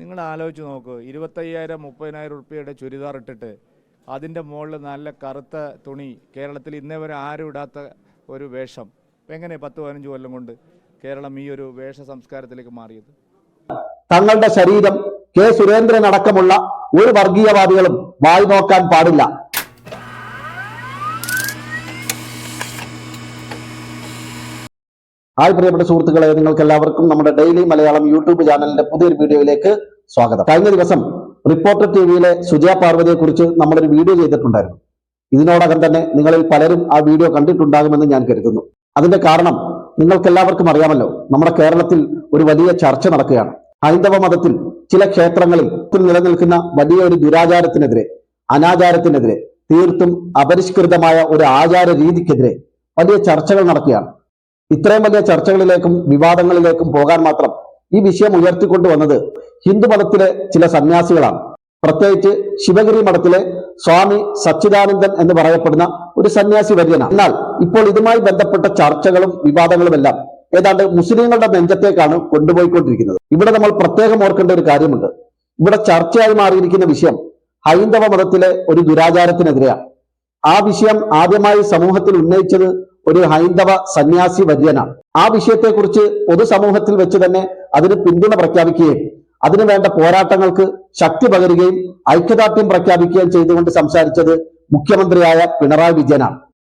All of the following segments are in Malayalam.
നിങ്ങൾ ആലോചിച്ച് നോക്കൂ. ഇരുപത്തയ്യായിരം മുപ്പതിനായിരം റുപ്യയുടെ ചുരിദാർ ഇട്ടിട്ട് അതിന്റെ മുകളിൽ നല്ല കറുത്ത തുണി. കേരളത്തിൽ ഇന്നേ വരെ ആരും ഇടാത്ത ഒരു വേഷം. എങ്ങനെ പത്ത് പതിനഞ്ച് കൊല്ലം കൊണ്ട് കേരളം ഈ ഒരു വേഷ സംസ്കാരത്തിലേക്ക് മാറിയത്? തങ്ങളുടെ ശരീരം കെ സുരേന്ദ്രൻ അടക്കമുള്ള ഒരു വർഗീയവാദികളും വായി നോക്കാൻ പാടില്ല. ഹായ് പ്രിയപ്പെട്ട സുഹൃത്തുക്കളെ നിങ്ങൾക്ക് എല്ലാവർക്കും നമ്മുടെ ഡെയിലി മലയാളം യൂട്യൂബ് ചാനലിന്റെ പുതിയൊരു വീഡിയോയിലേക്ക് സ്വാഗതം. കഴിഞ്ഞ ദിവസം റിപ്പോർട്ടർ ടി വിയിലെ സുജയ പാർവതിയെ കുറിച്ച് നമ്മളൊരു വീഡിയോ ചെയ്തിട്ടുണ്ടായിരുന്നു. ഇതിനോടകം തന്നെ നിങ്ങളിൽ പലരും ആ വീഡിയോ കണ്ടിട്ടുണ്ടാകുമെന്ന് ഞാൻ കരുതുന്നു. അതിന്റെ കാരണം നിങ്ങൾക്ക് എല്ലാവർക്കും അറിയാമല്ലോ നമ്മുടെ കേരളത്തിൽ ഒരു വലിയ ചർച്ച നടക്കുകയാണ്. ഹൈന്ദവ മതത്തിൽ ചില ക്ഷേത്രങ്ങളിൽ നിലനിൽക്കുന്ന വലിയ ഒരു ദുരാചാരത്തിനെതിരെ അനാചാരത്തിനെതിരെ തീർത്തും അപരിഷ്കൃതമായ ഒരു ആചാര രീതിക്കെതിരെ വലിയ ചർച്ചകൾ നടക്കുകയാണ്. ഇത്രയും വലിയ ചർച്ചകളിലേക്കും വിവാദങ്ങളിലേക്കും പോകാൻ മാത്രം ഈ വിഷയം ഉയർത്തിക്കൊണ്ടുവന്നത് ഹിന്ദു മതത്തിലെ ചില സന്യാസികളാണ്. പ്രത്യേകിച്ച് ശിവഗിരി മഠത്തിലെ സ്വാമി സച്ചിദാനന്ദൻ എന്ന് പറയപ്പെടുന്ന ഒരു സന്യാസി വര്യനാണ്. എന്നാൽ ഇപ്പോൾ ഇതുമായി ബന്ധപ്പെട്ട ചർച്ചകളും വിവാദങ്ങളും എല്ലാം ഏതാണ്ട് മുസ്ലിങ്ങളുടെ നെഞ്ചത്തേക്കാണ് കൊണ്ടുപോയിക്കൊണ്ടിരിക്കുന്നത്. ഇവിടെ നമ്മൾ പ്രത്യേകം ഓർക്കേണ്ട ഒരു കാര്യമുണ്ട്. ഇവിടെ ചർച്ചയായി മാറിയിരിക്കുന്ന വിഷയം ഹൈന്ദവ മതത്തിലെ ഒരു ദുരാചാരത്തിനെതിരെയാണ്. ആ വിഷയം ആദ്യമായി സമൂഹത്തിൽ ഉന്നയിച്ചത് ഒരു ഹൈന്ദവ സന്യാസി വര്യനാണ്. ആ വിഷയത്തെക്കുറിച്ച് പൊതുസമൂഹത്തിൽ വെച്ച് തന്നെ അതിന് പിന്തുണ പ്രഖ്യാപിക്കുകയും അതിനു വേണ്ട പോരാട്ടങ്ങൾക്ക് ശക്തി പകരുകയും ഐക്യദാർഢ്യം പ്രഖ്യാപിക്കുകയും ചെയ്തുകൊണ്ട് സംസാരിച്ചത് മുഖ്യമന്ത്രിയായ പിണറായി വിജയനാണ്.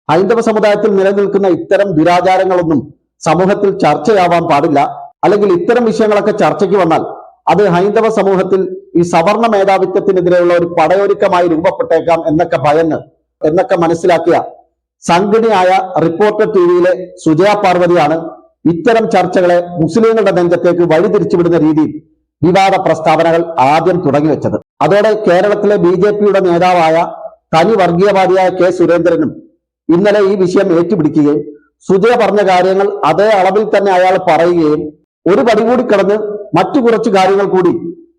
ഹൈന്ദവ സമുദായത്തിൽ നിലനിൽക്കുന്ന ഇത്തരം ദുരാചാരങ്ങളൊന്നും സമൂഹത്തിൽ ചർച്ചയാവാൻ പാടില്ല. അല്ലെങ്കിൽ ഇത്തരം വിഷയങ്ങളൊക്കെ ചർച്ചയ്ക്ക് വന്നാൽ അത് ഹൈന്ദവ സമൂഹത്തിൽ ഈ സവർണ മേധാവിത്വത്തിനെതിരെയുള്ള ഒരു പടയൊരുക്കമായി രൂപപ്പെട്ടേക്കാം എന്നൊക്കെ ഭയന്ന് എന്നൊക്കെ മനസ്സിലാക്കിയ സംഘടനയായ റിപ്പോർട്ടർ ടി വിയിലെ സുജയ പാർവതിയാണ് ഇത്തരം ചർച്ചകളെ മുസ്ലിങ്ങളുടെ നെഞ്ചത്തേക്ക് വഴിതിരിച്ചുവിടുന്ന രീതിയിൽ വിവാദ പ്രസ്താവനകൾ ആദ്യം തുടങ്ങിവെച്ചത്. അതോടെ കേരളത്തിലെ ബി ജെ പിയുടെ നേതാവായ തനി വർഗീയവാദിയായ കെ സുരേന്ദ്രനും ഇന്നലെ ഈ വിഷയം ഏറ്റുപിടിക്കുകയും സുജയ പറഞ്ഞ കാര്യങ്ങൾ അതേ അളവിൽ തന്നെ അയാൾ പറയുകയും ഒരു പടി കൂടി കടന്ന് മറ്റു കുറച്ച് കാര്യങ്ങൾ കൂടി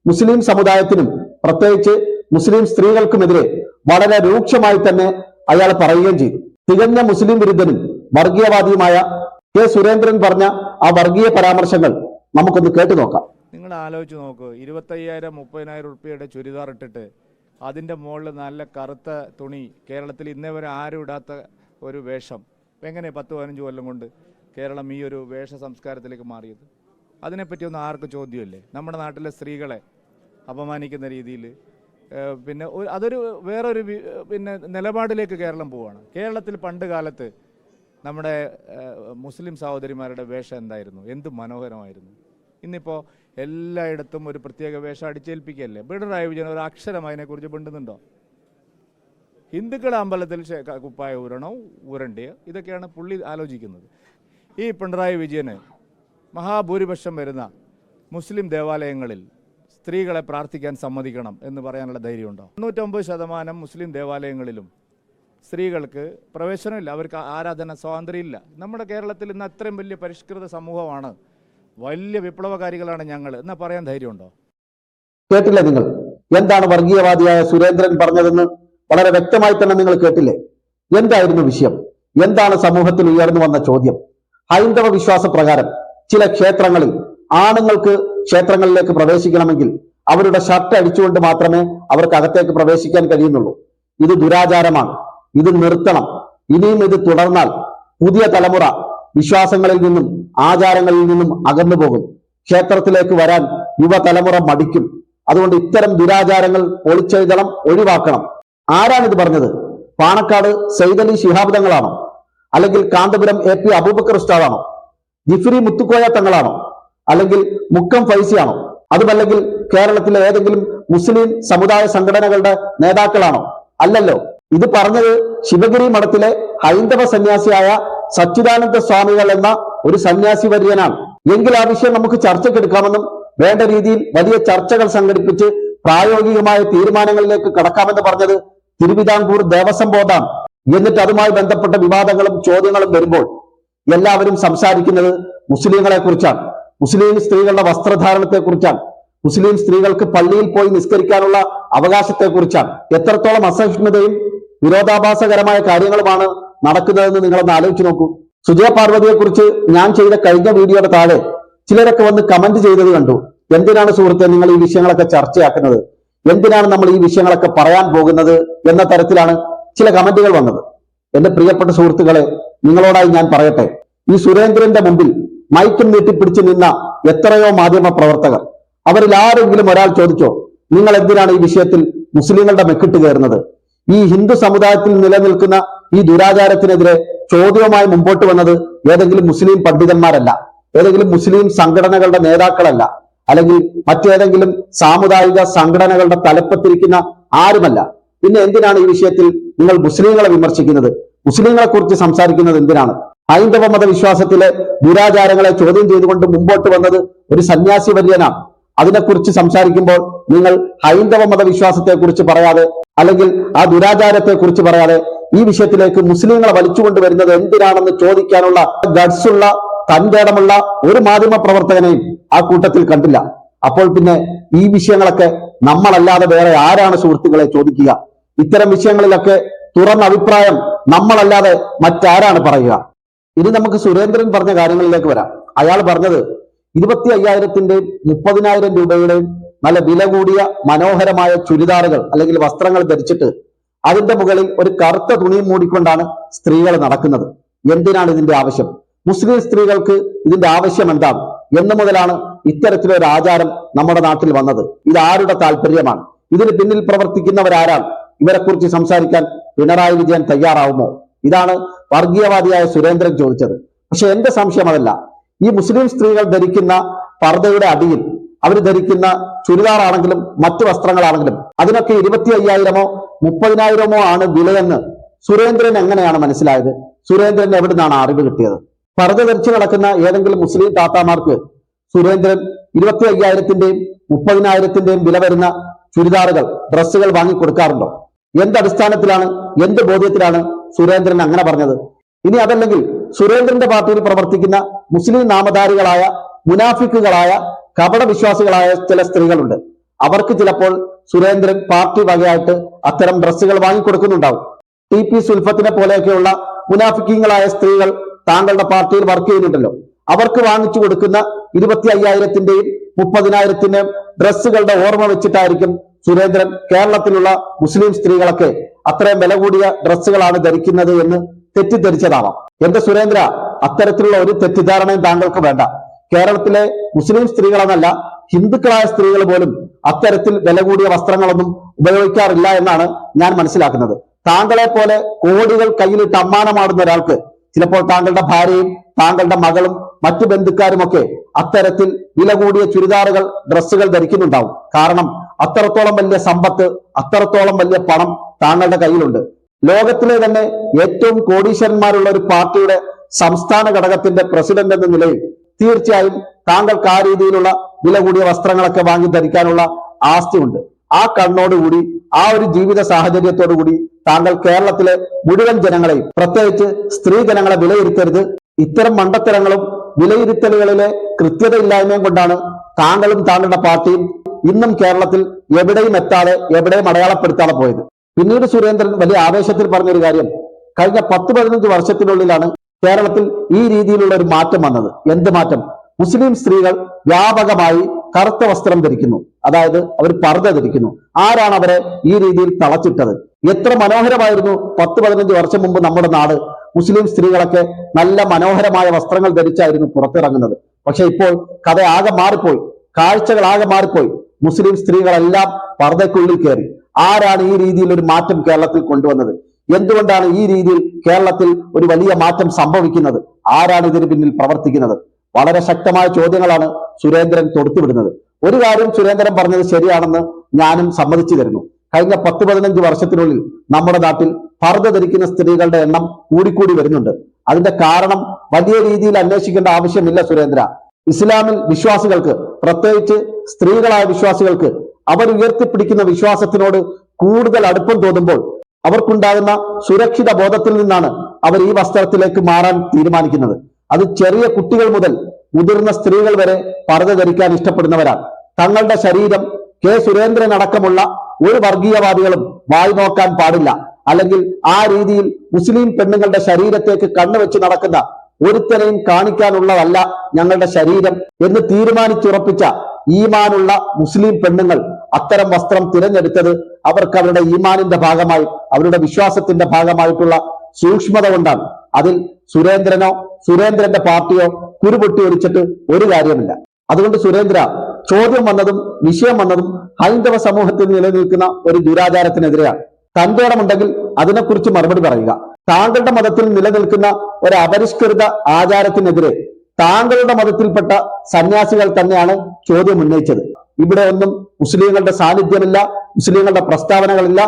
മുസ്ലിം സമുദായത്തിനും പ്രത്യേകിച്ച് മുസ്ലിം സ്ത്രീകൾക്കുമെതിരെ വളരെ രൂക്ഷമായി തന്നെ അയാൾ പറയുകയും ചെയ്തു. തികഞ്ഞ മുസ്ലിം വിരുദ്ധനും വർഗീയവാദിയുമായ കെ സുരേന്ദ്രൻ പറഞ്ഞ ആ വർഗീയ പരാമർശങ്ങൾ നമുക്കൊന്ന് കേട്ടു നോക്കാം. നിങ്ങൾ ആലോചിച്ച് നോക്കൂ ഇരുപത്തയ്യായിരം മുപ്പതിനായിരം റുപ്യയുടെ ചുരിദാർ ഇട്ടിട്ട് അതിന്റെ മുകളിൽ നല്ല കറുത്ത തുണി കേരളത്തിൽ ഇന്നേ വരെ ആരും ഇടാത്ത ഒരു വേഷം. എങ്ങനെ പത്ത് പതിനഞ്ച് കൊല്ലം കൊണ്ട് കേരളം ഈ ഒരു വേഷ സംസ്കാരത്തിലേക്ക് മാറിയത്? അതിനെപ്പറ്റി ഒന്നും ആർക്കും ചോദ്യമല്ലേ? നമ്മുടെ നാട്ടിലെ സ്ത്രീകളെ അപമാനിക്കുന്ന രീതിയിൽ പിന്നെ അതൊരു വേറൊരു പിന്നെ നിലപാടിലേക്ക് കേരളം പോവുകയാണ് കേരളത്തിൽ പണ്ട് കാലത്ത് നമ്മുടെ മുസ്ലിം സഹോദരിമാരുടെ വേഷം എന്തായിരുന്നു? എന്ത് മനോഹരമായിരുന്നു? ഇന്നിപ്പോൾ എല്ലായിടത്തും ഒരു പ്രത്യേക വേഷം അടിച്ചേൽപ്പിക്കുകയല്ലേ? പിണറായി വിജയൻ ഒരു അക്ഷരം അതിനെക്കുറിച്ച് പിണ്ടുന്നുണ്ടോ ഹിന്ദുക്കളെ അമ്പലത്തിൽ കുപ്പായ ഉരണോ ഉരണ്ടിയോ ഇതൊക്കെയാണ് പുള്ളി ആലോചിക്കുന്നത്. ഈ പിണറായി വിജയന് മഹാഭൂരിപക്ഷം വരുന്ന മുസ്ലിം ദേവാലയങ്ങളിൽ സ്ത്രീകളെ പ്രാർത്ഥിക്കാൻ സമ്മതിക്കണം എന്ന് പറയാനുള്ള ധൈര്യമുണ്ടോ? തൊണ്ണൂറ്റൊമ്പത് ശതമാനം മുസ്ലിം ദേവാലയങ്ങളിലും സ്ത്രീകൾക്ക് പ്രവേശനമില്ല. അവർക്ക് ആരാധന സ്വാതന്ത്ര്യമില്ല. നമ്മുടെ കേരളത്തിൽ ഇന്ന് അത്രയും വലിയ പരിഷ്കൃത സമൂഹമാണ്. വലിയ വിപ്ലവകാരികളാണ് ഞങ്ങൾ. എന്നാ പറയാൻ ധൈര്യമുണ്ടോ? കേട്ടില്ല നിങ്ങൾ. എന്താണ് വർഗീയവാദിയായ സുരേന്ദ്രൻ പറഞ്ഞതെന്ന്? വളരെ വ്യക്തമായി തന്നെ നിങ്ങൾ കേട്ടില്ലേ? എന്തായിരുന്നു വിഷയം? എന്താണ് സമൂഹത്തിൽ ഉയർന്നു വന്ന ചോദ്യം? ഹൈന്ദവ വിശ്വാസ പ്രകാരം ചില ക്ഷേത്രങ്ങളിൽ ആണുങ്ങൾക്ക് ക്ഷേത്രങ്ങളിലേക്ക് പ്രവേശിക്കണമെങ്കിൽ അവരുടെ ഷർട്ട് അടിച്ചുകൊണ്ട് മാത്രമേ അവർക്ക് അകത്തേക്ക് പ്രവേശിക്കാൻ കഴിയുന്നുള്ളൂ. ഇത് ദുരാചാരമാണ്. ഇത് നിർത്തണം. ഇനിയും ഇത് തുടർന്നാൽ പുതിയ തലമുറ വിശ്വാസങ്ങളിൽ നിന്നും ആചാരങ്ങളിൽ നിന്നും അകന്നു പോകും. ക്ഷേത്രത്തിലേക്ക് വരാൻ യുവതലമുറ മടിക്കും. അതുകൊണ്ട് ഇത്തരം ദുരാചാരങ്ങൾ പൊളിച്ചെഴുതണം ഒഴിവാക്കണം. ആരാണ് ഇത് പറഞ്ഞത്? പാണക്കാട് സൈദലി ശിഹാബ് തങ്ങളാണോ? അല്ലെങ്കിൽ കാന്തപുരം എ പി അബൂബക്കർ ഉസ്താദാണോ? ജിഫ്രി മുത്തുക്കോയ തങ്ങളാണോ? അല്ലെങ്കിൽ മുക്കം ഫൈസിയാണോ? അതുമല്ലെങ്കിൽ കേരളത്തിലെ ഏതെങ്കിലും മുസ്ലിം സമുദായ സംഘടനകളുടെ നേതാക്കളാണോ? അല്ലല്ലോ. ഇത് പറഞ്ഞത് ശിവഗിരി മഠത്തിലെ ഹൈന്ദവ സന്യാസിയായ സച്ചിദാനന്ദ സ്വാമികൾ എന്ന ഒരു സന്യാസി വര്യനാണ്. എങ്കിൽ ആ വിഷയം നമുക്ക് ചർച്ചയ്ക്കെടുക്കാമെന്നും വേണ്ട രീതിയിൽ വലിയ ചർച്ചകൾ സംഘടിപ്പിച്ച് പ്രായോഗികമായ തീരുമാനങ്ങളിലേക്ക് കടക്കാമെന്ന് പറഞ്ഞത് തിരുവിതാംകൂർ ദേവസ്വം ബോർഡാണ്. എന്നിട്ട് അതുമായി ബന്ധപ്പെട്ട വിവാദങ്ങളും ചോദ്യങ്ങളും വരുമ്പോൾ എല്ലാവരും സംസാരിക്കുന്നത് മുസ്ലിങ്ങളെ കുറിച്ചാണ് മുസ്ലിം സ്ത്രീകളുടെ വസ്ത്രധാരണത്തെ കുറിച്ചാണ് മുസ്ലിം സ്ത്രീകൾക്ക് പള്ളിയിൽ പോയി നിസ്കരിക്കാനുള്ള അവകാശത്തെ കുറിച്ചാണ് എത്രത്തോളം അസഹിഷ്ണുതയും വിരോധാഭാസകരമായ കാര്യങ്ങളുമാണ് നടക്കുന്നതെന്ന് നിങ്ങളൊന്ന് ആലോചിച്ച് നോക്കൂ. സുജയ പാർവതിയെ കുറിച്ച് ഞാൻ ചെയ്ത കഴിഞ്ഞ വീഡിയോയുടെ താഴെ ചിലരൊക്കെ വന്ന് കമന്റ് ചെയ്തത് കണ്ടു. എന്തിനാണ് സുഹൃത്തെ നിങ്ങൾ ഈ വിഷയങ്ങളൊക്കെ ചർച്ചയാക്കുന്നത്? എന്തിനാണ് നമ്മൾ ഈ വിഷയങ്ങളൊക്കെ പറയാൻ പോകുന്നത് എന്ന തരത്തിലാണ് ചില കമന്റുകൾ വന്നത്. എന്റെ പ്രിയപ്പെട്ട സുഹൃത്തുക്കളെ നിങ്ങളോടായി ഞാൻ പറയട്ടെ. ഈ സുരേന്ദ്രന്റെ മുമ്പിൽ മൈക്കും നീട്ടിപ്പിടിച്ചു നിന്ന എത്രയോ മാധ്യമ പ്രവർത്തകർ. അവരിൽ ആരെങ്കിലും ഒരാൾ ചോദിച്ചോ നിങ്ങൾ എന്തിനാണ് ഈ വിഷയത്തിൽ മുസ്ലിങ്ങളുടെ മെക്കിട്ട് കയറുന്നത്? ഈ ഹിന്ദു സമുദായത്തിൽ നിലനിൽക്കുന്ന ഈ ദുരാചാരത്തിനെതിരെ ചോദ്യവുമായി മുമ്പോട്ട് വന്നത് ഏതെങ്കിലും മുസ്ലിം പണ്ഡിതന്മാരല്ല ഏതെങ്കിലും മുസ്ലിം സംഘടനകളുടെ നേതാക്കളല്ല അല്ലെങ്കിൽ മറ്റേതെങ്കിലും സാമുദായിക സംഘടനകളുടെ തലപ്പത്തിരിക്കുന്ന ആരുമല്ല? പിന്നെ എന്തിനാണ് ഈ വിഷയത്തിൽ നിങ്ങൾ മുസ്ലിങ്ങളെ വിമർശിക്കുന്നത്? മുസ്ലിങ്ങളെ കുറിച്ച് സംസാരിക്കുന്നത് എന്തിനാണ്? ഹൈന്ദവ മതവിശ്വാസത്തിലെ ദുരാചാരങ്ങളെ ചോദ്യം ചെയ്തുകൊണ്ട് മുമ്പോട്ട് വന്നത് ഒരു സന്യാസി വര്യനാണ് അതിനെക്കുറിച്ച് സംസാരിക്കുമ്പോൾ നിങ്ങൾ ഹൈന്ദവ മതവിശ്വാസത്തെ കുറിച്ച് പറയാതെ അല്ലെങ്കിൽ ആ ദുരാചാരത്തെ കുറിച്ച് പറയാതെ ഈ വിഷയത്തിലേക്ക് മുസ്ലിങ്ങളെ വലിച്ചുകൊണ്ട് വരുന്നത് എന്തിനാണെന്ന് ചോദിക്കാനുള്ള ഗഡ്സുള്ള തന്റേടമുള്ള ഒരു മാധ്യമ പ്രവർത്തകനെയും ആ കൂട്ടത്തിൽ കണ്ടില്ല. അപ്പോൾ പിന്നെ ഈ വിഷയങ്ങളൊക്കെ നമ്മളല്ലാതെ വേറെ ആരാണ് സുഹൃത്തുക്കളെ ചോദിക്കുക? ഇത്തരം വിഷയങ്ങളിലൊക്കെ തുറന്ന അഭിപ്രായം നമ്മളല്ലാതെ മറ്റാരാണ് പറയുക? ഇനി നമുക്ക് സുരേന്ദ്രൻ പറഞ്ഞ കാര്യങ്ങളിലേക്ക് വരാം. അയാൾ പറഞ്ഞത് ഇരുപത്തി അയ്യായിരത്തിന്റെയും മുപ്പതിനായിരം രൂപയുടെയും നല്ല വില കൂടിയ മനോഹരമായ ചുരിദാറുകൾ അല്ലെങ്കിൽ വസ്ത്രങ്ങൾ ധരിച്ചിട്ട് അതിന്റെ മുകളിൽ ഒരു കറുത്ത തുണിയും മൂടിക്കൊണ്ടാണ് സ്ത്രീകൾ നടക്കുന്നത്. എന്തിനാണ് ഇതിന്റെ ആവശ്യം? മുസ്ലിം സ്ത്രീകൾക്ക് ഇതിന്റെ ആവശ്യം എന്താണ്? എന്ന് മുതലാണ് ഇത്തരത്തിലൊരു ആചാരം നമ്മുടെ നാട്ടിൽ വന്നത്. ഇത് ആരുടെ താല്പര്യമാണ്? ഇതിന് പിന്നിൽ പ്രവർത്തിക്കുന്നവരാരാണ്? ഇവരെക്കുറിച്ച് സംസാരിക്കാൻ പിണറായി വിജയൻ തയ്യാറാവുമോ? ഇതാണ് വർഗീയവാദിയായ സുരേന്ദ്രൻ ചോദിച്ചത്. പക്ഷെ എന്റെ സംശയം അതല്ല. ഈ മുസ്ലിം സ്ത്രീകൾ ധരിക്കുന്ന പർദ്ദയുടെ അടിയിൽ അവർ ധരിക്കുന്ന ചുരിദാറാണെങ്കിലും മറ്റു വസ്ത്രങ്ങളാണെങ്കിലും അതിനൊക്കെ ഇരുപത്തി അയ്യായിരമോ മുപ്പതിനായിരമോ ആണ് വിലയെന്ന് സുരേന്ദ്രൻ എങ്ങനെയാണ് മനസ്സിലായത്? സുരേന്ദ്രൻ എവിടെ നിന്നാണ് അറിവ് കിട്ടിയത്? പർദ്ദ ധരിച്ചു നടക്കുന്ന ഏതെങ്കിലും മുസ്ലിം താത്താമാർക്ക് സുരേന്ദ്രൻ ഇരുപത്തി അയ്യായിരത്തിന്റെയും മുപ്പതിനായിരത്തിന്റെയും വില വരുന്ന ചുരിദാറുകൾ ഡ്രസ്സുകൾ വാങ്ങി കൊടുക്കാറുണ്ടോ എന്ത് അടിസ്ഥാനത്തിലാണ് എന്ത് ബോധ്യത്തിലാണ് സുരേന്ദ്രൻ അങ്ങനെ പറഞ്ഞത്. ഇനി അതല്ലെങ്കിൽ സുരേന്ദ്രന്റെ പാർട്ടിയിൽ പ്രവർത്തിക്കുന്ന മുസ്ലിം നാമധാരികളായ മുനാഫിക്കുകളായ കപട വിശ്വാസികളായ ചില സ്ത്രീകളുണ്ട്. അവർക്ക് ചിലപ്പോൾ സുരേന്ദ്രൻ പാർട്ടി വകയായിട്ട് അത്തരം ഡ്രസ്സുകൾ വാങ്ങിക്കൊടുക്കുന്നുണ്ടാവും. ടി പി സുൽഫത്തിനെ പോലെയൊക്കെയുള്ള മുനാഫിക്കങ്ങളായ സ്ത്രീകൾ താങ്കളുടെ പാർട്ടിയിൽ വർക്ക് ചെയ്യുന്നുണ്ടല്ലോ. അവർക്ക് വാങ്ങിച്ചു കൊടുക്കുന്ന ഇരുപത്തി അയ്യായിരത്തിന്റെയും മുപ്പതിനായിരത്തിന്റെയും ഡ്രസ്സുകളുടെ ഓർമ്മ വെച്ചിട്ടായിരിക്കും സുരേന്ദ്രൻ കേരളത്തിലുള്ള മുസ്ലിം സ്ത്രീകളൊക്കെ അത്രയും വില കൂടിയ ഡ്രസ്സുകളാണ് ധരിക്കുന്നത് എന്ന് തെറ്റിദ്ധരിച്ചതാവാം. എന്റെ സുരേന്ദ്ര അത്തരത്തിലുള്ള ഒരു തെറ്റിദ്ധാരണയും താങ്കൾക്ക് വേണ്ട. കേരളത്തിലെ മുസ്ലിം സ്ത്രീകളെന്നല്ല ഹിന്ദുക്കളായ സ്ത്രീകൾ പോലും അത്തരത്തിൽ വില കൂടിയ വസ്ത്രങ്ങളൊന്നും ഉപയോഗിക്കാറില്ല എന്നാണ് ഞാൻ മനസ്സിലാക്കുന്നത്. താങ്കളെ പോലെ കോടികൾ കയ്യിലിട്ട് അമ്മാനമാടുന്ന ഒരാൾക്ക് ചിലപ്പോൾ താങ്കളുടെ ഭാര്യയും താങ്കളുടെ മകളും മറ്റു ബന്ധുക്കാരുമൊക്കെ അത്തരത്തിൽ വില കൂടിയ ചുരിദാറുകൾ ഡ്രസ്സുകൾ ധരിക്കുന്നുണ്ടാവും. കാരണം അത്രത്തോളം വലിയ സമ്പത്ത് അത്രത്തോളം വലിയ പണം താങ്കളുടെ കയ്യിലുണ്ട്. ലോകത്തിലെ തന്നെ ഏറ്റവും കോടീശ്വരന്മാരുള്ള ഒരു പാർട്ടിയുടെ സംസ്ഥാന ഘടകത്തിന്റെ പ്രസിഡന്റ് എന്ന നിലയിൽ തീർച്ചയായും താങ്കൾക്ക് ആ രീതിയിലുള്ള വില കൂടിയ വസ്ത്രങ്ങളൊക്കെ വാങ്ങി ധരിക്കാനുള്ള ആസ്തിയുണ്ട്. ആ കണ്ണോടുകൂടി ആ ഒരു ജീവിത സാഹചര്യത്തോടു കൂടി താങ്കൾ കേരളത്തിലെ മുഴുവൻ ജനങ്ങളെയും പ്രത്യേകിച്ച് സ്ത്രീ ജനങ്ങളെ വിലയിരുത്തരുത്. ഇത്തരം മണ്ടത്തരങ്ങളും വിലയിരുത്തലുകളിലെ കൃത്യതയില്ലായ്മയും കൊണ്ടാണ് താങ്കളും താങ്കളുടെ പാർട്ടിയും ഇന്നും കേരളത്തിൽ എവിടെയും എത്താതെ എവിടെയും അടയാളപ്പെടുത്താതെ പോയത്. പിന്നീട് സുരേന്ദ്രൻ വലിയ ആവേശത്തിൽ പറഞ്ഞൊരു കാര്യം കഴിഞ്ഞ പത്ത് പതിനഞ്ച് വർഷത്തിനുള്ളിലാണ് കേരളത്തിൽ ഈ രീതിയിലുള്ള ഒരു മാറ്റം വന്നത്. എന്ത് മാറ്റം? മുസ്ലിം സ്ത്രീകൾ വ്യാപകമായി കറുത്ത വസ്ത്രം ധരിക്കുന്നു. അതായത് അവർ പർദ്ദ ധരിക്കുന്നു. ആരാണ് അവരെ ഈ രീതിയിൽ തളച്ചിട്ടത്? എത്ര മനോഹരമായിരുന്നു പത്ത് പതിനഞ്ച് വർഷം മുമ്പ് നമ്മുടെ നാട്. മുസ്ലിം സ്ത്രീകളൊക്കെ നല്ല മനോഹരമായ വസ്ത്രങ്ങൾ ധരിച്ചായിരുന്നു പുറത്തിറങ്ങുന്നത്. പക്ഷെ ഇപ്പോൾ കഥ ആകെ മാറിപ്പോയി. കാഴ്ചകൾ ആകെ മാറിപ്പോയി. മുസ്ലിം സ്ത്രീകളെല്ലാം പർദ്ദയ്ക്കുള്ളിൽ കയറി. ആരാണ് ഈ രീതിയിൽ ഒരു മാറ്റം കേരളത്തിൽ കൊണ്ടുവന്നത്? എന്തുകൊണ്ടാണ് ഈ രീതിയിൽ കേരളത്തിൽ ഒരു വലിയ മാറ്റം സംഭവിക്കുന്നത്? ആരാണ് ഇതിന് പിന്നിൽ പ്രവർത്തിക്കുന്നത്? വളരെ ശക്തമായ ചോദ്യങ്ങളാണ് സുരേന്ദ്രൻ തൊടുത്തുവിടുന്നത്. ഒരു കാര്യം സുരേന്ദ്രൻ പറഞ്ഞത് ശരിയാണെന്ന് ഞാനും സമ്മതിച്ചു തരുന്നു. കഴിഞ്ഞ പത്ത് പതിനഞ്ച് വർഷത്തിനുള്ളിൽ നമ്മുടെ നാട്ടിൽ പർദ്ദ ധരിക്കുന്ന സ്ത്രീകളുടെ എണ്ണം കൂടിക്കൂടി വരുന്നുണ്ട്. അതിന്റെ കാരണം വലിയ രീതിയിൽ അന്വേഷിക്കേണ്ട ആവശ്യമില്ല സുരേന്ദ്ര. ഇസ്ലാമിൽ വിശ്വാസികൾക്ക് പ്രത്യേകിച്ച് സ്ത്രീകളായ വിശ്വാസികൾക്ക് അവർ ഉയർത്തിപ്പിടിക്കുന്ന വിശ്വാസത്തിനോട് കൂടുതൽ അടുപ്പം തോന്നുമ്പോൾ അവർക്കുണ്ടാകുന്ന സുരക്ഷിത ബോധത്തിൽ നിന്നാണ് അവർ ഈ വസ്ത്രത്തിലേക്ക് മാറാൻ തീരുമാനിക്കുന്നത്. അത് ചെറിയ കുട്ടികൾ മുതൽ മുതിർന്ന സ്ത്രീകൾ വരെ പർദ്ദ ധരിക്കാൻ ഇഷ്ടപ്പെടുന്നവരാണ്. തങ്ങളുടെ ശരീരം കെ സുരേന്ദ്രൻ അടക്കമുള്ള ഒരു വർഗീയവാദികളും വായി നോക്കാൻ പാടില്ല. അല്ലെങ്കിൽ ആ രീതിയിൽ മുസ്ലിം പെണ്ണുങ്ങളുടെ ശരീരത്തേക്ക് കണ്ണുവെച്ച് നടക്കുന്ന ഒരുത്തനെയും കാണിക്കാനുള്ളതല്ല ഞങ്ങളുടെ ശരീരം എന്ന് തീരുമാനിച്ചുറപ്പിച്ച ഈമാനുള്ള മുസ്ലിം പെണ്ണുങ്ങൾ അത്തരം വസ്ത്രം തിരഞ്ഞെടുത്തത് അവർക്ക് അവരുടെ ഈമാനിന്റെ ഭാഗമായി അവരുടെ വിശ്വാസത്തിന്റെ ഭാഗമായിട്ടുള്ള സൂക്ഷ്മത കൊണ്ടാണ്. അതിൽ സുരേന്ദ്രനോ സുരേന്ദ്രന്റെ പാർട്ടിയോ കുരുപൊട്ടി ഒലിച്ചിട്ട് ഒരു കാര്യമില്ല. അതുകൊണ്ട് സുരേന്ദ്ര ചോദ്യം വന്നതും വിഷയം വന്നതും ഹൈന്ദവ സമൂഹത്തിൽ നിലനിൽക്കുന്ന ഒരു ദുരാചാരത്തിനെതിരെയാണ്. തന്റെ ഇടമുണ്ടെങ്കിൽ അതിനെക്കുറിച്ച് മറുപടി പറയുക. താങ്കളുടെ മതത്തിൽ നിലനിൽക്കുന്ന ഒരു അപരിഷ്കൃത ആചാരത്തിനെതിരെ താങ്കളുടെ മതത്തിൽപ്പെട്ട സന്യാസികൾ തന്നെയാണ് ചോദ്യം ഉന്നയിച്ചത്. ഇവിടെ ഒന്നും മുസ്ലിങ്ങളുടെ സാന്നിധ്യമില്ല മുസ്ലിങ്ങളുടെ പ്രസ്താവനകളില്ല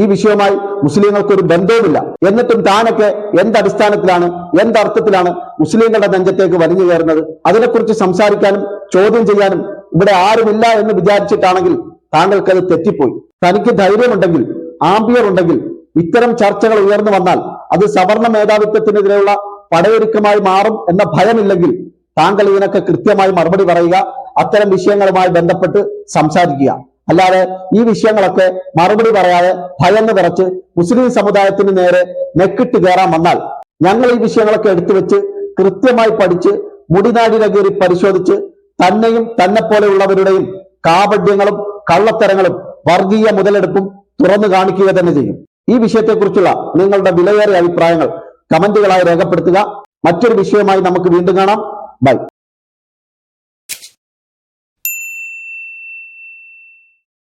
ഈ വിഷയവുമായി മുസ്ലിങ്ങൾക്ക് ഒരു ബന്ധവുമില്ല. എന്നിട്ടും താനൊക്കെ എന്തടിസ്ഥാനത്തിലാണ് എന്തർത്ഥത്തിലാണ് മുസ്ലിങ്ങളുടെ നെഞ്ചത്തേക്ക് വലിഞ്ഞു കയറുന്നത്? അതിനെക്കുറിച്ച് സംസാരിക്കാനും ചോദ്യം ചെയ്യാനും ഇവിടെ ആരുമില്ല എന്ന് വിചാരിച്ചിട്ടാണെങ്കിൽ താങ്കൾക്കത് തെറ്റിപ്പോയി. തനിക്ക് ധൈര്യമുണ്ടെങ്കിൽ ആംബിയർ ഉണ്ടെങ്കിൽ ഇത്തരം ചർച്ചകൾ ഉയർന്നു വന്നാൽ അത് സവർണ മേധാവിത്വത്തിനെതിരെയുള്ള പടയൊരുക്കമായി മാറും എന്ന ഭയമില്ലെങ്കിൽ താങ്കൾ ഇതിനൊക്കെ കൃത്യമായി മറുപടി പറയുക അത്തരം വിഷയങ്ങളുമായി ബന്ധപ്പെട്ട് സംസാരിക്കുക. അല്ലാതെ ഈ വിഷയങ്ങളൊക്കെ മറുപടി പറയാതെ ഭയന്ന് വിറച്ച് മുസ്ലിം സമുദായത്തിന് നേരെ നെക്കിട്ട് കയറാൻ വന്നാൽ ഞങ്ങൾ ഈ വിഷയങ്ങളൊക്കെ എടുത്തു വെച്ച് കൃത്യമായി പഠിച്ച് മുടിനാടിനെ കയറി പരിശോധിച്ച് തന്നെയും തന്നെ പോലെയുള്ളവരുടെയും കാപഡ്യങ്ങളും കള്ളത്തരങ്ങളും വർഗീയ മുതലെടുപ്പും തുറന്നു കാണിക്കുക തന്നെ ചെയ്യും. ഈ വിഷയത്തെക്കുറിച്ചുള്ള നിങ്ങളുടെ വിലയേറിയ അഭിപ്രായങ്ങൾ കമന്റുകളായി രേഖപ്പെടുത്തുക. മറ്റൊരു വിഷയമായി നമുക്ക് വീണ്ടും കാണാം. ബൈ.